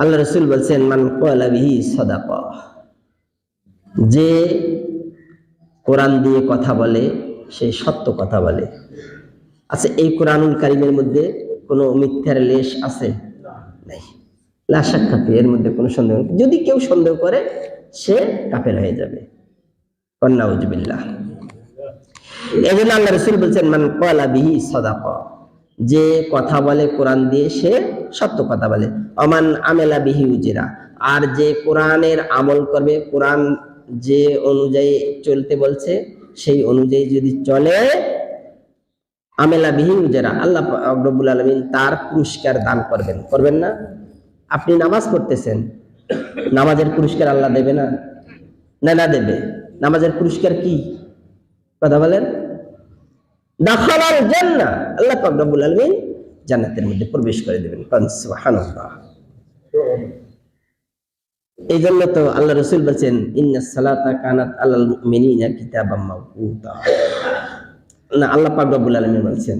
আল্লাহ রসুল বলছেন, মান কলা বিহি সদাক। যে কোরআন দিয়ে কথা বলে, সে সত্য কথা বলে। আচ্ছা এই কোরআনুল কারিমের মধ্যে কোনো মিথ্যার লেশ আছে? নেই। লাশাক্ষাপি এর মধ্যে কোনো সন্দেহ। যদি কেউ সন্দেহ করে, সে কাপের হয়ে যাবে। কন্যা কন্যাউজবিল্লাহ এই জন্য আল্লাহ রসুল বলছেন, মান কলা বিহি সদাক। যে কথা বলে কোরআন দিয়ে সে সত্য কথা বলে। অমান আমেলা বিহি উজিরা। আর যে কোরআনের আমল করবে, কোরআন যে অনুযায়ী চলতে বলছে, সেই অনুযায়ী যদি চলে, আমেলা বিহি উজেরা, আল্লাহ রব্বুল আলমিন তার পুরস্কার দান করবেন। করবেন না? আপনি নামাজ পড়তেছেন, নামাজের পুরস্কার আল্লাহ দেবে না? না না দেবে। নামাজের পুরস্কার কি? কথা বলেন। আল্লাহ রব্বুল আলামিন জান্নাতের মধ্যে প্রবেশ করে দেবেন। এই জন্য তো আল্লাহ রসুল বলছেন ইন্না সালাতা কানাত না, আল্লাহ পাক রব্বুল আলামিন বলছেন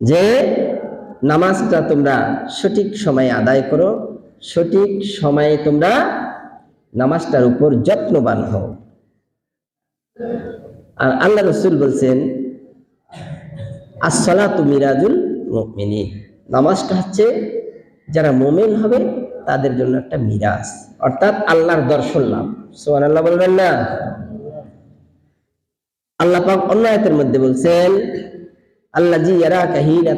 যে, নামাজটা তোমরা সঠিক সময়ে আদায় করো, সঠিক সময়ে তোমরা নামাজটার উপর যত্নবান হও। আর আল্লাহ রসুল বলছেন আসসালাতু মিরাজুল মুমিনিন। নামাজটা হচ্ছে যারা মোমেন হবে, তাদের জন্য একটা মিরাজ। অর্থাৎ আল্লাহর দর্শন লাভ। সোহান আল্লাহ বলবেন না? আল্লাহ পাক অন্য মধ্যে বলছেন আল্লাহ জি কাহিনা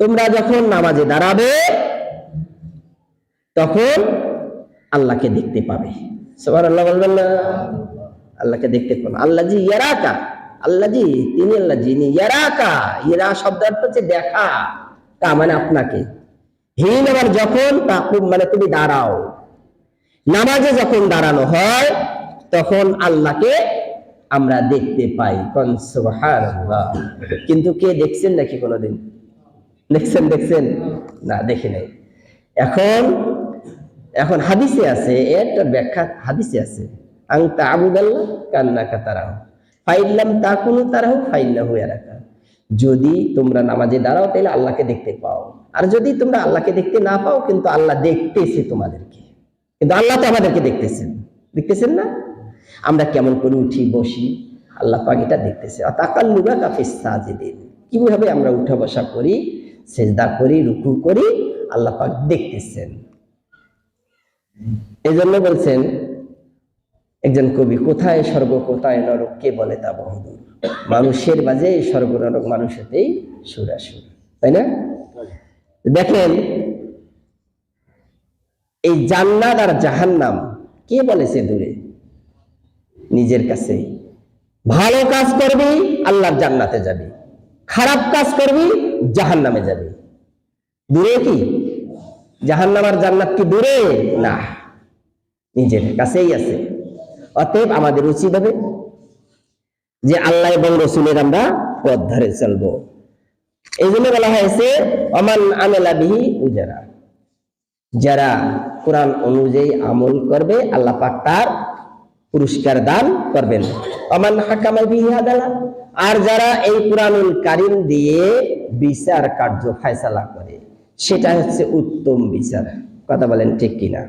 তোমরা যখন নামাজে দাঁড়াবে, তখন আল্লাহকে দেখতে পাবে। সবার আল্লাহ বলবেন না? আল্লাহকে দেখতে পাবে আল্লাহ জি ইয়ারাকা আল্লাহ জি তিনি আল্লাহ যিনি ইয়ারাকা ইরা শব্দ হচ্ছে দেখা। তা মানে আপনাকে। হিন আবার যখন তাকুম মানে তুমি দাঁড়াও। নামাজে যখন দাঁড়ানো হয়, তখন আল্লাহকে আমরা দেখতে পাই। কন কিন্তু কে দেখছেন নাকি কোনোদিন? দেখছেন দেখছেন? না, দেখি নাই। এখন এখন হাদিসে আছে একটা ব্যাখ্যা হাদিসে আছে। আং তাবুদাল্লাহ কান্না কাতারাহ ফাইল্লাম তা কোনো তারাহ ফাইল্লাহু ইয়ারাকা। যদি তোমরা নামাজে দাঁড়াও, তাহলে আল্লাহকে দেখতে পাও। আর যদি তোমরা আল্লাহকে দেখতে না পাও, কিন্তু আল্লাহ দেখতেছে তোমাদেরকে। কিন্তু আল্লাহ তো আমাদেরকে দেখতেছেন। দেখতেছেন না? আমরা কেমন করে উঠি, বসি, আল্লাহ পাক এটা দেখতেছে। তাকাল্লুবা কাফিস সাজিদিন। কীভাবে আমরা উঠা বসা করি, সেজদা করি, রুকু করি, আল্লাহ পাক দেখতেছেন। এই জন্য বলছেন একজন কবি, কোথায় স্বর্গ, কোথায় নরক? কে বলে তা বহুদূর? মানুষের মাঝে স্বর্গ, নরক মানুষেতেই সুরাসুর, তাই না? দেখেন, এই জান্নাত আর জাহান্নাম কে বলেছে দূরে? নিজের কাছে ভালো কাজ করবি, আল্লাহর জান্নাতে যাবি। খারাপ কাজ করবি, জাহান্নামে যাবি। দূরে কি? জাহান্নাম আর জান্নাত কি দূরে? না। নিজের কাছেই আছে। অতএব আমাদের উচিত হবে যে আল্লাহ এবং রসুলের আমরা পথ ধরে চলবো। এই জন্য বলা হয়েছে, অমান আমেলা বিহি উজারা। যারা কোরআন অনুযায়ী আমল করবে, আল্লাহ পাক তার পুরস্কার দান করবেন। অমান হাকামা বিহি আদালা আর যারা এই কোরআনুল কারিম দিয়ে বিচার কার্য ফায়সালা করে, সেটা হচ্ছে উত্তম বিচার। কথা বলেন ঠিক কিনা?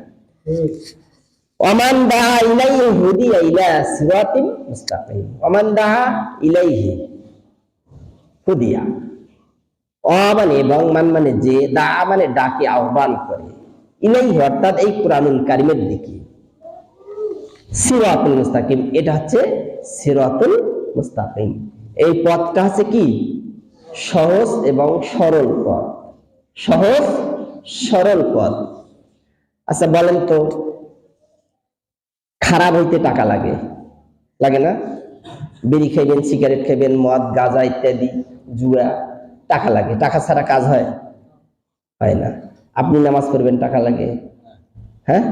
ওমান দাহা ইলাইহি হুদিয়া ইলা সিরাতিন মুস্তাকিম। ওমান দাহা ইলাইহি হুদিয়া। অ মানে এবং মান মানে যে, দা মানে ডাকে, আহ্বান করে। ইলাইহি অর্থাৎ এই কোরআনুল কারিমের দিকে। সিরাতুল মুস্তাকিম, এটা হচ্ছে সিরাতুল মুস্তাকিম। এই পথটা হচ্ছে কি? সহজ এবং সরল পথ। সহজ, সরল পথ। আচ্ছা বলেন তো খারাপ হইতে টাকা লাগে। লাগে না? বিড়ি খাইবেন, সিগারেট খাইবেন, মদ, গাঁজা ইত্যাদি, জুয়া, টাকা লাগে। টাকা ছাড়া কাজ হয়? হয় না। আপনি নামাজ পড়বেন, টাকা লাগে। হ্যাঁ?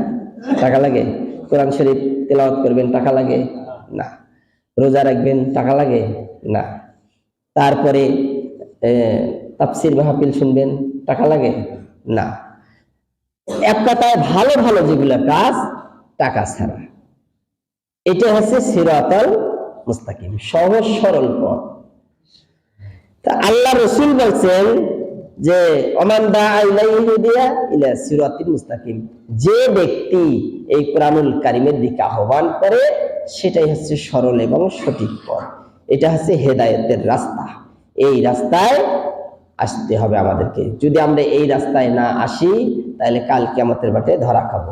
টাকা লাগে? কোরআন শরীফ তেলাওয়াত করবেন, টাকা লাগে? না। রোজা রাখবেন, টাকা লাগে? না। তারপরে তাফসির মাহফিল শুনবেন, টাকা লাগে? না। এক কথায় ভালো ভালো যেগুলো কাজ, টাকা ছাড়া। এটা হচ্ছে সিরাতাল মুস্তাকিম, সহজ সরল পথ। তা আল্লাহ রসুল বলছেন যে অমান দা ইলাইহিদিয়া ইলা সিরাতিল মুস্তাকিম যে ব্যক্তি এই কোরআনুল কারিমের দিকে আহ্বান করে, সেটাই হচ্ছে সরল এবং সঠিক পথ। এটা হচ্ছে হেদায়েতের রাস্তা। এই রাস্তায় আসতে হবে আমাদেরকে। যদি আমরা এই রাস্তায় না আসি, তাহলে কালকে আমাদের বাটে ধরা খাব।